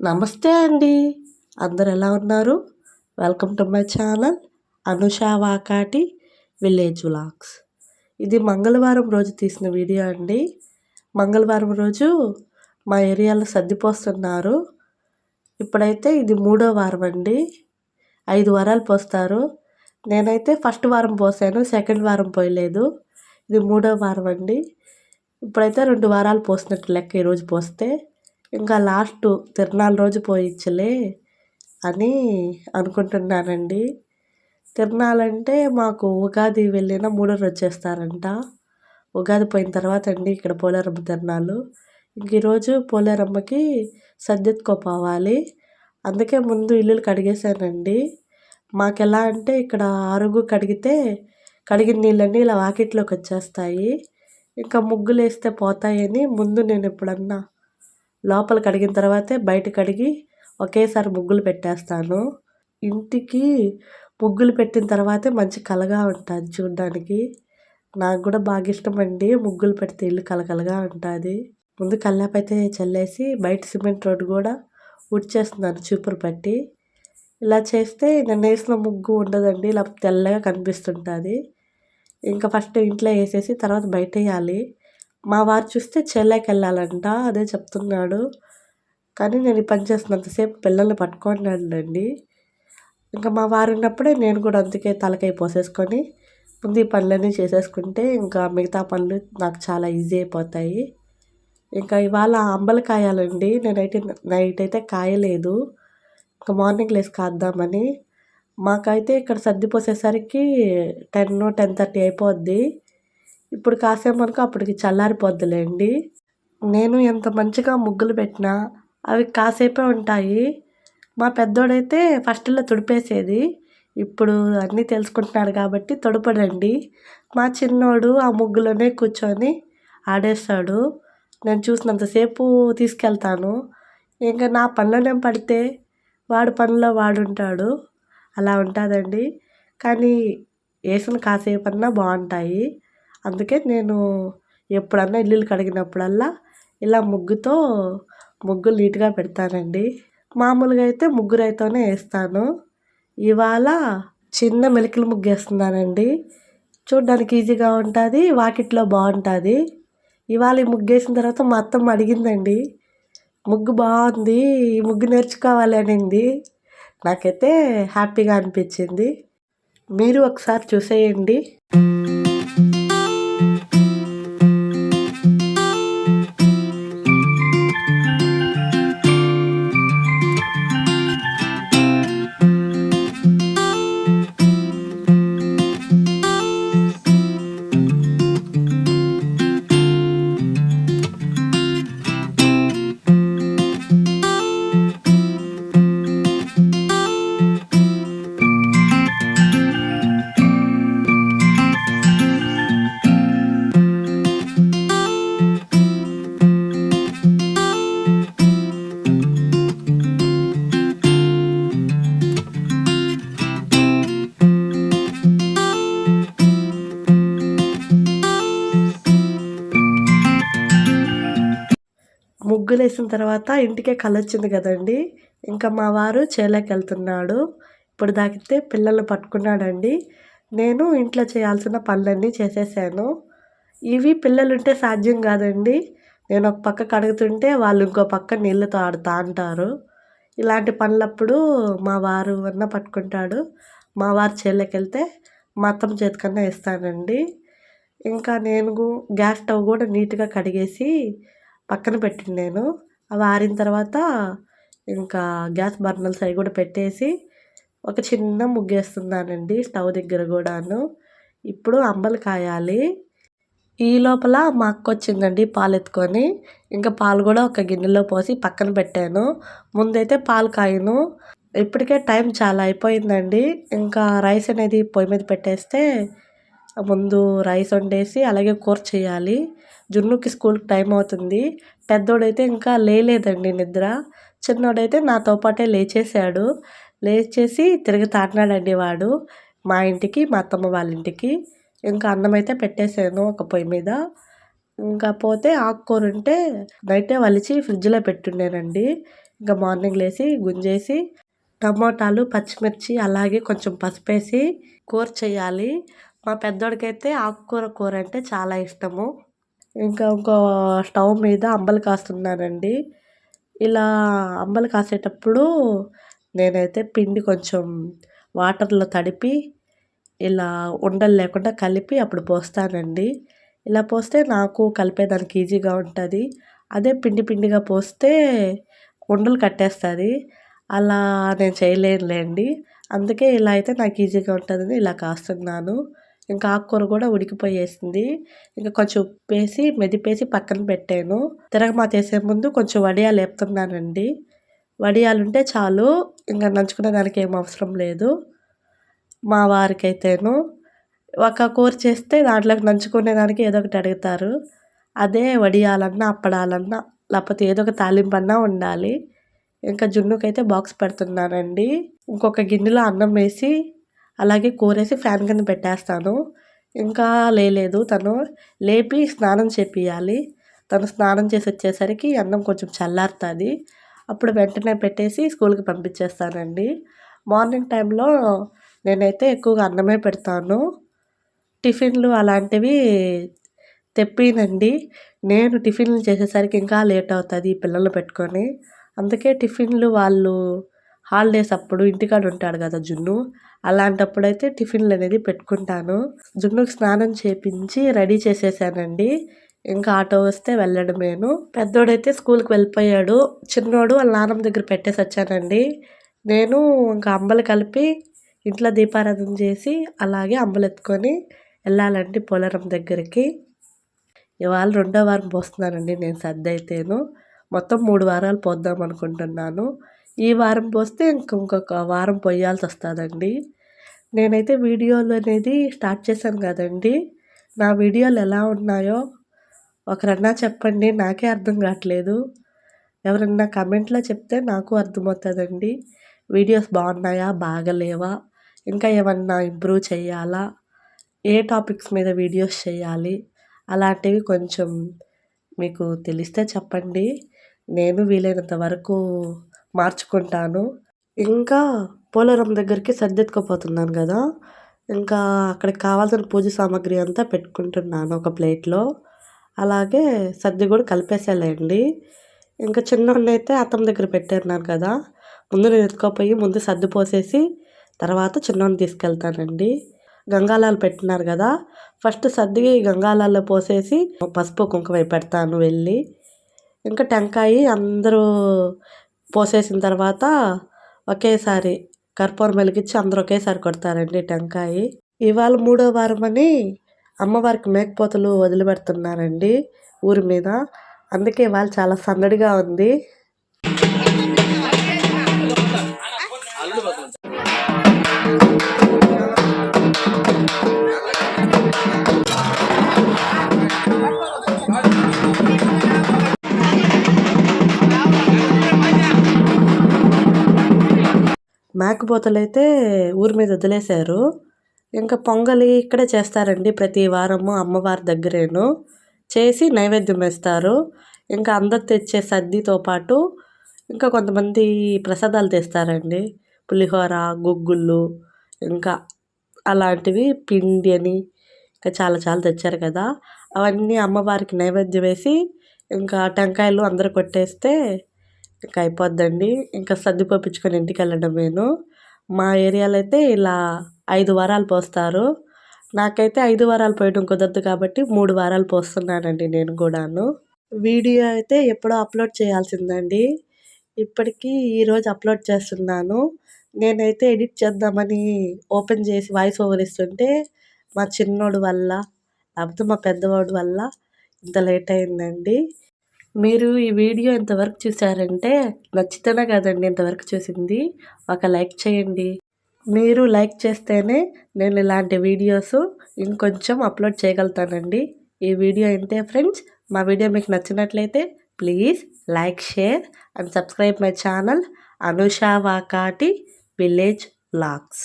నమస్తే అండి. అందరు ఎలా ఉన్నారు? Welcome to my channel Anusha Vakati village vlogs. ఇది మంగళవారం రోజు తీసిన వీడియో అండి. మంగళవారం రోజు మా ఏరియాలో సర్దిపోస్తున్నారు. ఇప్పుడైతే ఇది మూడో వారం అండి. ఐదు వారాలు పోస్తారు. నేనైతే ఫస్ట్ వారం పోసాను సెకండ్ వారం పోయలేదు. ఇది మూడో వారం అండి. ఇప్పుడైతే రెండు వారాలు పోసినట్టు లెక్క ఈరోజు పోస్తే ఇంకా లాస్ట్ తిరునాళ్ళ రోజు పోయించలే అని అనుకుంటున్నానండి. తిరునాళ్ళంటే మాకు ఉగాది వెళ్ళిన మూడో రోజు చేస్తారంట. ఉగాది పోయిన తర్వాత అండి ఇక్కడ పోలేరమ్మ తిరునాళ్ళు. ఇంక ఈరోజు పోలేరమ్మకి సర్దెత్తుకోపోవాలి అందుకే ముందు ఇల్లులు కడిగేశానండి. మాకు ఎలా అంటే ఇక్కడ అరుగు కడిగితే కడిగిన నీళ్ళన్నీ ఇలా వాకిట్లోకి వచ్చేస్తాయి. ఇంకా ముగ్గులు వేస్తే పోతాయని ముందు నేను ఎప్పుడన్నా లోపల కడిగిన తర్వాతే బయట కడిగి ఒకేసారి ముగ్గులు పెట్టేస్తాను. ఇంటికి ముగ్గులు పెట్టిన తర్వాతే మంచి కలగా ఉంటుంది చూడ్డానికి. నాకు కూడా బాగా ఇష్టం అండి ముగ్గులు పెడితే ఇల్లు కలకలగా ఉంటుంది. ముందు కల్లాపైతే చల్లేసి బయట సిమెంట్ రోడ్డు కూడా ఉడ్చేస్తున్నాను చూపురు పట్టి. ఇలా చేస్తే నేను వేసిన ముగ్గు ఉండదండి ఇలా తెల్లగా కనిపిస్తుంటుంది. ఇంకా ఫస్ట్ ఇంట్లో వేసేసి తర్వాత బయట వేయాలి. మా వారు చూస్తే చెల్లెకి వెళ్ళాలంట అదే చెప్తున్నాడు. కానీ నేను పని చేస్తున్నంతసేపు పిల్లల్ని పట్టుకున్నానండి ఇంకా మా వారు ఉన్నప్పుడే నేను కూడా అందుకే తలకాయ పోసేసుకొని ముందు ఈ పనులన్నీ చేసేసుకుంటే ఇంకా మిగతా పనులు నాకు చాలా ఈజీ అయిపోతాయి. ఇంకా ఇవాళ అంబలు కాయాలండి. నేనైతే నైట్ అయితే కాయలేదు. ఇంకా మార్నింగ్ లేసి కాద్దామని. మాకైతే ఇక్కడ సర్దిపోసేసరికి టెన్ టెన్ థర్టీ అయిపోద్ది. ఇప్పుడు కాసేమనుకో అప్పటికి చల్లారిపోద్దులేండి. నేను ఎంత మంచిగా ముగ్గులు పెట్టినా అవి కాసేపే ఉంటాయి. మా పెద్దోడైతే ఫస్ట్లో తుడిపేసేది. ఇప్పుడు అన్నీ తెలుసుకుంటున్నాడు కాబట్టి తొడపడండి. మా చిన్నోడు ఆ ముగ్గులోనే కూర్చొని ఆడేస్తాడు. నేను చూసినంతసేపు తీసుకెళ్తాను. ఇంకా నా పనిలోనే పడితే వాడు పనిలో వాడుంటాడు. అలా ఉంటుందండి. కానీ వేసిన కాసేపన్నా బాగుంటాయి. అందుకే నేను ఎప్పుడన్నా ఇల్లులు కడిగినప్పుడల్లా ఇలా ముగ్గుతో ముగ్గులు నీట్గా పెడతానండి. మామూలుగా అయితే ముగ్గురైతోనే వేస్తాను. ఇవాళ చిన్న మెలికల ముగ్గు వేస్తున్నానండి. చూడ్డానికి ఈజీగా ఉంటుంది వాకిట్లో బాగుంటుంది. ఇవాళ ఈ ముగ్గు వేసిన తర్వాత మా అత్తమ్మ అడిగిందండి ముగ్గు బాగుంది ఈ ముగ్గు నేర్చుకోవాలి అనింది. నాకైతే హ్యాపీగా అనిపించింది. మీరు ఒకసారి చూసేయండి. ముగ్గులు వేసిన తర్వాత ఇంటికే కలొచ్చింది కదండి. ఇంకా మా వారు చేలోకి వెళ్తున్నాడు ఇప్పుడు దాకితే పిల్లలు పట్టుకున్నాడండి. నేను ఇంట్లో చేయాల్సిన పనులన్నీ చేసేసాను. ఇవి పిల్లలుంటే సాధ్యం కాదండి. నేను ఒక పక్క కడుగుతుంటే వాళ్ళు ఇంకో పక్క నీళ్ళతో ఆడుతూ అంటారు. ఇలాంటి పనులప్పుడు మా వారు అన్న పట్టుకుంటాడు. మా వారు చేలోకి వెళ్తే మా అత్తమ్మ చేతికన్నా ఇస్తానండి. ఇంకా నేను గ్యాస్ స్టవ్ కూడా నీట్గా కడిగేసి పక్కన పెట్టింది నేను. అవి ఆరిన తర్వాత ఇంకా గ్యాస్ బర్నర్స్ అవి కూడా పెట్టేసి ఒక చిన్న ముగ్గేస్తున్నానండి స్టవ్ దగ్గర కూడాను. ఇప్పుడు అంబలు కాయాలి. ఈ లోపల మా అక్క వచ్చిందండి పాలు ఎత్తుకొని. ఇంకా పాలు కూడా ఒక గిన్నెలో పోసి పక్కన పెట్టాను. ముందైతే పాలు కాయను. ఇప్పటికే టైం చాలా అయిపోయిందండి. ఇంకా రైస్ అనేది పొయ్యి మీద పెట్టేస్తే ముందు రైస్ వండేసి అలాగే కూర చేయాలి. జున్నుకి స్కూల్కి టైం అవుతుంది. పెద్దోడైతే ఇంకా లేలేదండి నిద్ర. చిన్నోడైతే నాతో పాటే లేచేసాడు లేచేసి తిరిగి తాటినాడండి వాడు. మా ఇంటికి మా అత్తమ్మ వాళ్ళ ఇంటికి. ఇంకా అన్నం అయితే పెట్టేశాను ఒక పొయ్యి మీద. ఇంకా పోతే ఆకుకూర ఉంటే నైటే వలిచి ఫ్రిడ్జ్లో పెట్టుండేనండి. ఇంకా మార్నింగ్ లేచి గుంజేసి టమాటాలు పచ్చిమిర్చి అలాగే కొంచెం పసుపేసి కూర చేయాలి. మా పెద్దోడికైతే ఆకుకూర కూర అంటే చాలా ఇష్టము. ఇంకా ఇంకో స్టవ్ మీద అంబలు కాస్తున్నానండి. ఇలా అంబలు కాసేటప్పుడు నేనైతే పిండి కొంచెం వాటర్లో తడిపి ఇలా ఉండలు లేకుండా కలిపి అప్పుడు పోస్తానండి. ఇలా పోస్తే నాకు కలిపేదానికి ఈజీగా ఉంటుంది. అదే పిండి పిండిగా పోస్తే ఉండలు కట్టేస్తుంది. అలా నేను చేయలేనులేండి. అందుకే ఇలా అయితే నాకు ఈజీగా ఉంటుందని ఇలా కాస్తున్నాను. ఇంకా ఆకుకూర కూడా ఉడికిపోయేసింది. ఇంకా కొంచెం ఉప్పు వేసి మెదిపేసి పక్కన పెట్టాను. తిరగమాత వేసే ముందు కొంచెం వడియాలు వేపుతున్నానండి. వడియాలు ఉంటే చాలు ఇంకా నంచుకునే దానికి ఏం అవసరం లేదు. మా వారికైతేను. ఒక కూర చేస్తే దాంట్లోకి నంచుకునే దానికి ఏదో ఒకటి అడుగుతారు. అదే వడియాలన్నా అప్పడాలన్నా లేకపోతే ఏదో ఒక తాలింపు అన్నా ఉండాలి. ఇంకా జున్నుకైతే బాక్స్ పెడుతున్నానండి. ఇంకొక గిన్నెలో అన్నం వేసి అలాగే కోరేసి ఫ్యాన్ కింద పెట్టేస్తాను. ఇంకా లేలేదు. తను లేపి స్నానం చేపియాలి తను స్నానం చేసి వచ్చేసరికి అన్నం కొంచెం చల్లారుతుంది. అప్పుడు వెంటనే పెట్టేసి స్కూల్కి పంపించేస్తానండి. మార్నింగ్ టైంలో నేనైతే ఎక్కువగా అన్నమే పెడతాను. టిఫిన్లు అలాంటివి తెప్పినండి. నేను టిఫిన్లు చేసేసరికి ఇంకా లేట్ అవుతుంది ఈ పిల్లలు పెట్టుకొని. అందుకే టిఫిన్లు వాళ్ళు హాలిడేస్ అప్పుడు ఇంటికాడ ఉంటాడు కదా జున్ను. అలాంటప్పుడైతే టిఫిన్లు అనేది పెట్టుకుంటాను. జున్నుకు స్నానం చేపించి రెడీ చేసేసానండి. ఇంకా ఆటో వస్తే వెళ్ళడమేను పెద్దోడైతే స్కూల్కి వెళ్ళిపోయాడు. చిన్నోడు వాళ్ళ నాన్నమ్మ దగ్గర పెట్టేసి వచ్చానండి. నేను ఇంకా అంబలు కలిపి ఇంట్లో దీపారాధన చేసి అలాగే అంబలు ఎత్తుకొని వెళ్ళాలండి పోలవరం దగ్గరికి. ఇవాళ రెండో వారం పోస్తున్నానండి నేను సర్ది అయితేను. మొత్తం మూడు వారాలు పోద్దాం అనుకుంటున్నాను. ఈ వారం పోస్తే ఇంకొక వారం పోయాల్సి వస్తుందండి నేనైతే వీడియోలు అనేది స్టార్ట్ చేశాను కదండి. నా వీడియోలు ఎలా ఉన్నాయో ఒకరన్నా చెప్పండి నాకే అర్థం కావట్లేదు. ఎవరన్నా కమెంట్లో చెప్తే నాకు అర్థమవుతుందండి. వీడియోస్ బాగున్నాయా బాగలేవా ఇంకా ఏమన్నా ఇంప్రూవ్ చేయాలా ఏ టాపిక్స్ మీద వీడియోస్ చేయాలి అలాంటివి కొంచెం మీకు తెలిస్తే చెప్పండి. నేను వీలైనంత వరకు మార్చుకుంటాను. ఇంకా పోలవరం దగ్గరికి సర్దెత్తుకుపోతున్నాను కదా. ఇంకా అక్కడికి కావాల్సిన పూజ సామాగ్రి అంతా పెట్టుకుంటున్నాను ఒక ప్లేట్లో. అలాగే సర్ది కూడా కలిపేసేలేండి ఇంకా చిన్నోడిని అయితే అత్తమ్మ దగ్గర పెట్టారు కదా. ముందు నేను ఎత్తుకోపోయి ముందు సర్ది పోసేసి తర్వాత చిన్నోడిని తీసుకెళ్తానండి. గంగాలాలు పెట్టినారు కదా. ఫస్ట్ సర్ది గంగాలాల్లో పోసేసి పసుపు కుంకుమ పెడతాను వెళ్ళి. ఇంకా టెంకాయ అందరూ పోసేసిన తర్వాత ఒకేసారి కర్పూరం వెలిగించి అందరూ ఒకేసారి కొడతారండి టెంకాయ. ఇవాళ మూడో వారం అని అమ్మవారికి మేకపోతలు వదిలిపెడుతున్నారండి ఊరి మీద. అందుకే ఇవాళ చాలా సందడిగా ఉంది. మేకపోతలు అయితే ఊరి మీద వదిలేశారు. ఇంకా పొంగలి ఇక్కడే చేస్తారండి ప్రతి వారము అమ్మవారి దగ్గరేను. చేసి నైవేద్యం వేస్తారు. ఇంకా అందరు తెచ్చే సద్దితో పాటు ఇంకా కొంతమంది ప్రసాదాలు తెస్తారండి. పులిహోర గుగ్గుళ్ళు ఇంకా అలాంటివి పిండి అని ఇంకా చాలా చాలా తెచ్చారు కదా. అవన్నీ అమ్మవారికి నైవేద్యం వేసి ఇంకా టెంకాయలు అందరు కొట్టేస్తే ఇంకా అయిపోద్దండి ఇంకా సర్ది పంపించుకొని ఇంటికి వెళ్ళడమేను మా ఏరియాలో అయితే ఇలా ఐదు వారాలు పోస్తారు. నాకైతే ఐదు వారాలు పోయడం కుదరదు కాబట్టి మూడు వారాలు పోస్తున్నానండి నేను కూడాను. వీడియో అయితే ఎప్పుడో అప్లోడ్ చేయాల్సిందండి. ఇప్పటికీ ఈరోజు అప్లోడ్ చేస్తున్నాను. నేనైతే ఎడిట్ చేద్దామని ఓపెన్ చేసి వాయిస్ ఓవర్ ఇస్తుంటే మా చిన్నోడు వల్ల లేకపోతే మా పెద్దవాడు వల్ల ఇంత లేట్ అయిందండి. మీరు ఈ వీడియో ఇంతవరకు చూసారంటే నచ్చితేనే కదండి ఇంతవరకు చూసింది. ఒక లైక్ చేయండి. మీరు లైక్ చేస్తేనే నేను ఇలాంటి వీడియోస్ ఇంకొంచెం అప్లోడ్ చేయగలుగుతానండి. ఈ వీడియో ఇంతే ఫ్రెండ్స్. మా వీడియో మీకు నచ్చినట్లయితే please like share and subscribe my channel Anusha Vakati village vlogs